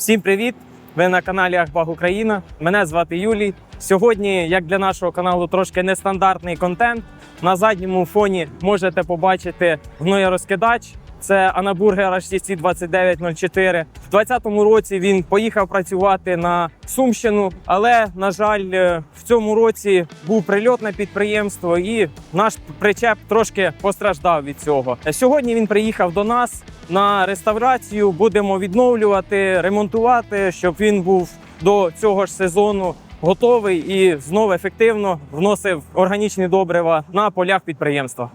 Всім привіт! Ви на каналі Ахбаг Україна. Мене звати Юлій. Сьогодні, як для нашого каналу, трошки нестандартний контент. На задньому фоні можете побачити гноєрозкидач. Це Анабургер HTC 2904. В 2020 році він поїхав працювати на Сумщину, але на жаль, е, в цьому році був прильот на підприємство, і наш причеп трошки постраждав від цього. Сьогодні він приїхав до нас на реставрацію. Будемо відновлювати, ремонтувати, щоб він був до цього ж сезону готовий і знову ефективно вносив органічні добрива на полях підприємства.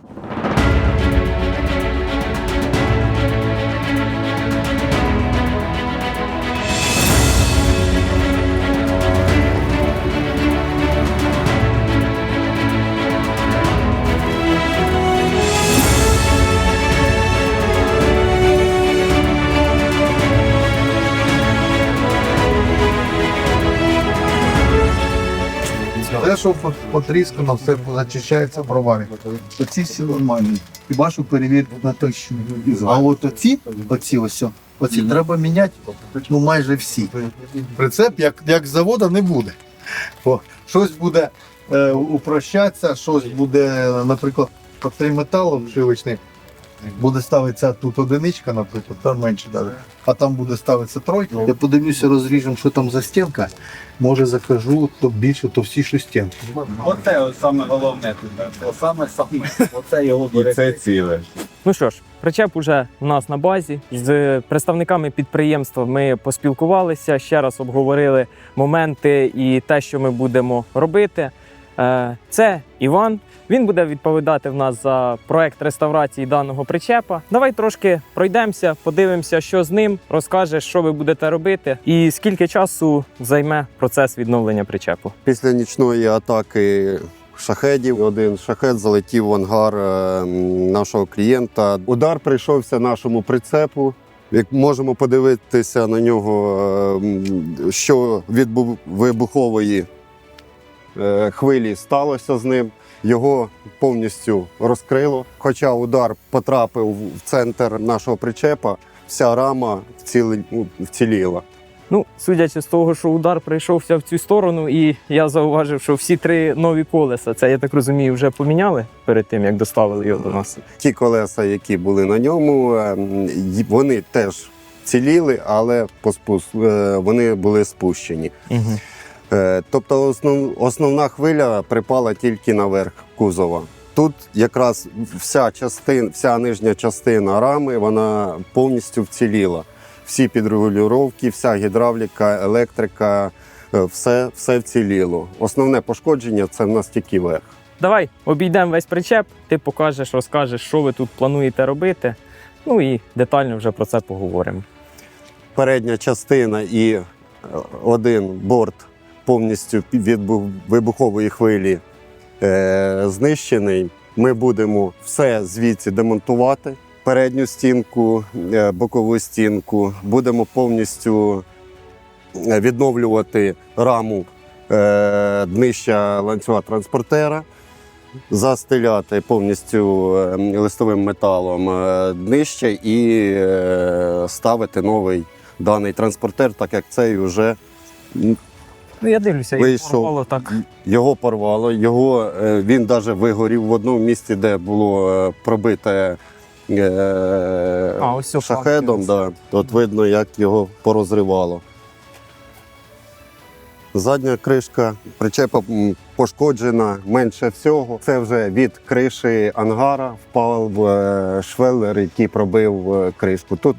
Те, що по- потріскано, все зачищається проварі. Оці всі нормальні. Хіба що перевірити на точно. А от оці, оці ось, оці треба міняти ну майже всі. Прицеп як, як завода не буде. О, щось буде е, упрощатися, щось буде, наприклад, цей метал обшивочний. Буде ставитися тут одиничка, наприклад, там менше навіть. А там буде ставитися тройка. Я подивлюся, розріжемо, що там за стінка. Може закажу, то більше, то всі шестенки. Оце от саме головне тут. Саме саме. Оце його І це ціле. Ну що ж, причеп уже у нас на базі. З представниками підприємства ми поспілкувалися, ще раз обговорили моменти і те, що ми будемо робити. Е, Це Іван. Він буде відповідати в нас за проект реставрації даного причепа. Давай трошки пройдемося, подивимося, що з ним, розкажеш, що ви будете робити, і скільки часу займе процес відновлення причепу. Після нічної атаки шахедів один шахет залетів в ангар е, нашого клієнта. Удар прийшовся нашому прицепу. Як можемо подивитися на нього, е, що від вибухової е, хвилі сталося з ним. Його повністю розкрило. Хоча удар потрапив в центр нашого причепа, вся рама ну, вціліла. Ну, судячи з того, що удар прийшовся в цю сторону, і я зауважив, що всі три нові колеса, це я так розумію, вже поміняли перед тим, як доставили його до нас. Ті колеса, які були на ньому, е, й- вони теж ціліли, але по спус- е, вони були спущені. Угу. Е, Тобто основ, основна хвиля припала тільки наверх кузова. Тут якраз вся частина, вся нижня частина рами вона повністю вціліла. Всі підрегулювання, вся гідравліка, електрика, е, все, все вціліло. Основне пошкодження це в нас тільки верх. Давай обійдемо весь причеп, ти покажеш, розкажеш, що ви тут плануєте робити. Ну і детально вже про це поговоримо. передня частина і е, один борт повністю від вибухової хвилі е, знищений. Ми будемо все звідси демонтувати. Передню стінку, е, бокову стінку. Будемо повністю е, відновлювати раму е, днища ланцюга транспортера, застеляти повністю листовим металом днище і ставити новий даний транспортер, так як цей вже Ну я дивлюся, Вийшов. і порвало так. його порвало. Його е, він навіть вигорів в одному місці, де було е, пробите е, А, ось цю шахедом. Да, от видно, як його порозривало. Задня кришка причепа пошкоджена менше всього. Це вже від криші ангара впав е, швеллер, який пробив е, кришку. Тут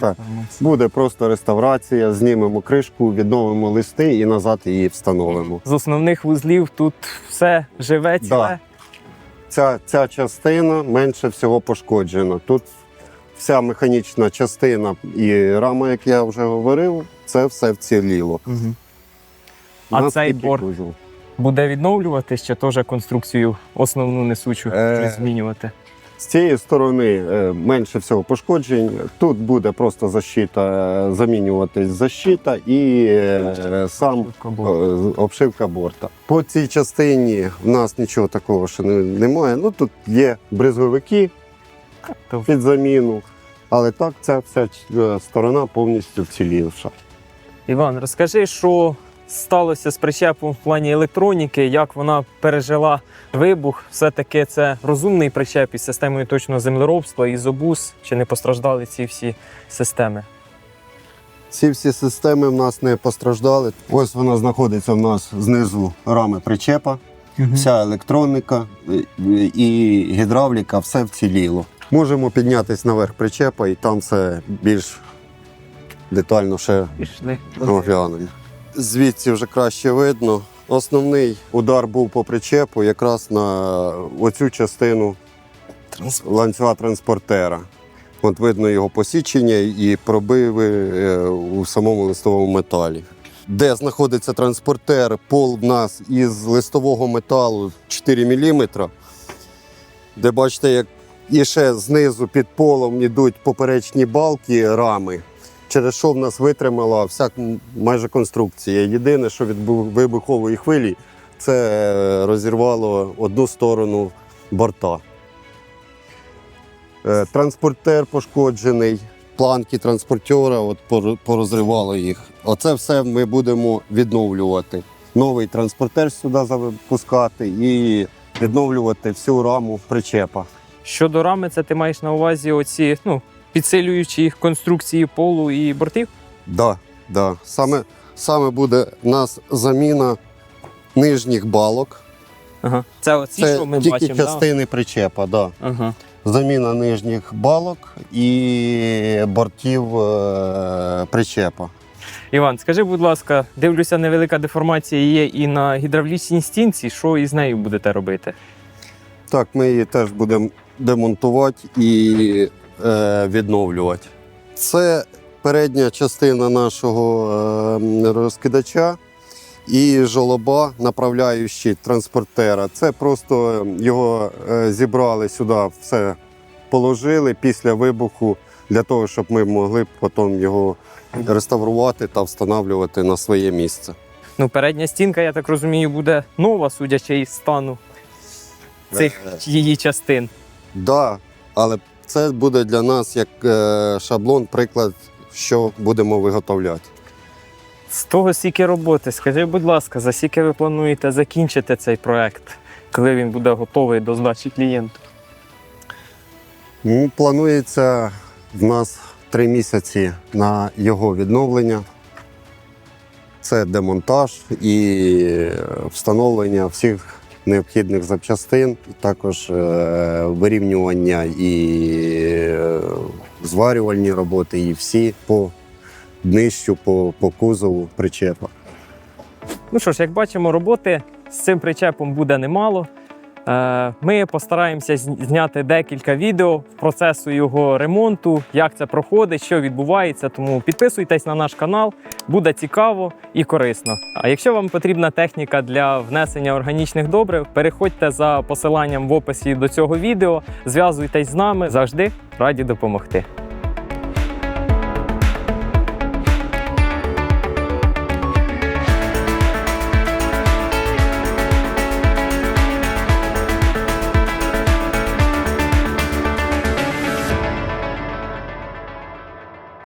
буде просто реставрація, знімемо кришку, відновимо листи і назад її встановимо. З основних вузлів тут все живе, ціле. Да. Ця, ця частина менше всього пошкоджена. Тут вся механічна частина і рама, як я вже говорив, це все вціліло. Угу. А цей борт? Буде відновлюватись чи теж конструкцію основну несучу Е, змінювати? З цієї сторони е, менше всього пошкоджень. Тут буде просто защита, е, замінюватись защита і е, сам обшивка борта. По цій частині в нас нічого такого ще немає. Ну тут є бризговики під заміну, але так ця вся сторона повністю вцілівша. Іван, розкажи, що сталося з причепом в плані електроніки, як вона пережила вибух. Все-таки це розумний причеп із системою точного землеробства, ізобус. Чи не постраждали ці всі системи? Ці всі системи в нас не постраждали. Ось вона знаходиться в нас знизу рами причепа. Вся електроніка і гідравліка, все вціліло. Можемо піднятися наверх причепа і там все більш детально ще оглянемо. Звідси вже краще видно. Основний удар був по причепу якраз на оцю частину ланцюга транспортера. От видно його посічення і пробиви е, у самому листовому металі. Де знаходиться транспортер, пол в нас із листового металу 4 мм, де бачите, як і ще знизу під полом йдуть поперечні балки рами, через що в нас витримала вся майже конструкція. Єдине, що від вибухової хвилі, це розірвало одну сторону борта. Е, Транспортер пошкоджений, планки транспортера от порозривало їх. Оце все ми будемо відновлювати. Новий транспортер сюди запускати і відновлювати всю раму причепа. Щодо рами, це ти маєш на увазі оці ну, підсилюючі конструкції полу і бортів? Да, да. Саме, саме буде у нас заміна нижніх балок. Ага. Це оці, Це що ми тільки бачимо. частини причепа. Да. Ага. Заміна нижніх балок і бортів е, причепа. Іван, скажи, будь ласка, дивлюся, невелика деформація є і на гідравлічній стінці. Що із нею будете робити? Так, ми її теж будемо демонтувати і відновлювати. Це передня частина нашого е, розкидача і жолоба, направляючи транспортера. Це просто його е, зібрали сюди, все положили після вибуху для того, щоб ми могли потім його реставрувати та встановлювати на своє місце. Ну, передня стінка, я так розумію, буде нова, судячи із стану цих її частин. Да, але це буде для нас як е, шаблон, приклад, що будемо виготовляти. З того стільки роботи, скажи, будь ласка, за скільки ви плануєте закінчити цей проект, коли він буде готовий до здачі клієнту? Ну, планується в нас три місяці на його відновлення. Це демонтаж і встановлення всіх необхідних запчастин, також е, вирівнювання і е, зварювальні роботи, і всі по днищу, по, по кузову причепа. Ну що ж, як бачимо, роботи з цим причепом буде немало. Е, Ми постараємося зняти декілька відео процесу його ремонту, як це проходить, що відбувається. Тому підписуйтесь на наш канал, буде цікаво і корисно. А якщо вам потрібна техніка для внесення органічних добрив, переходьте за посиланням в описі до цього відео, зв'язуйтесь з нами завжди раді допомогти.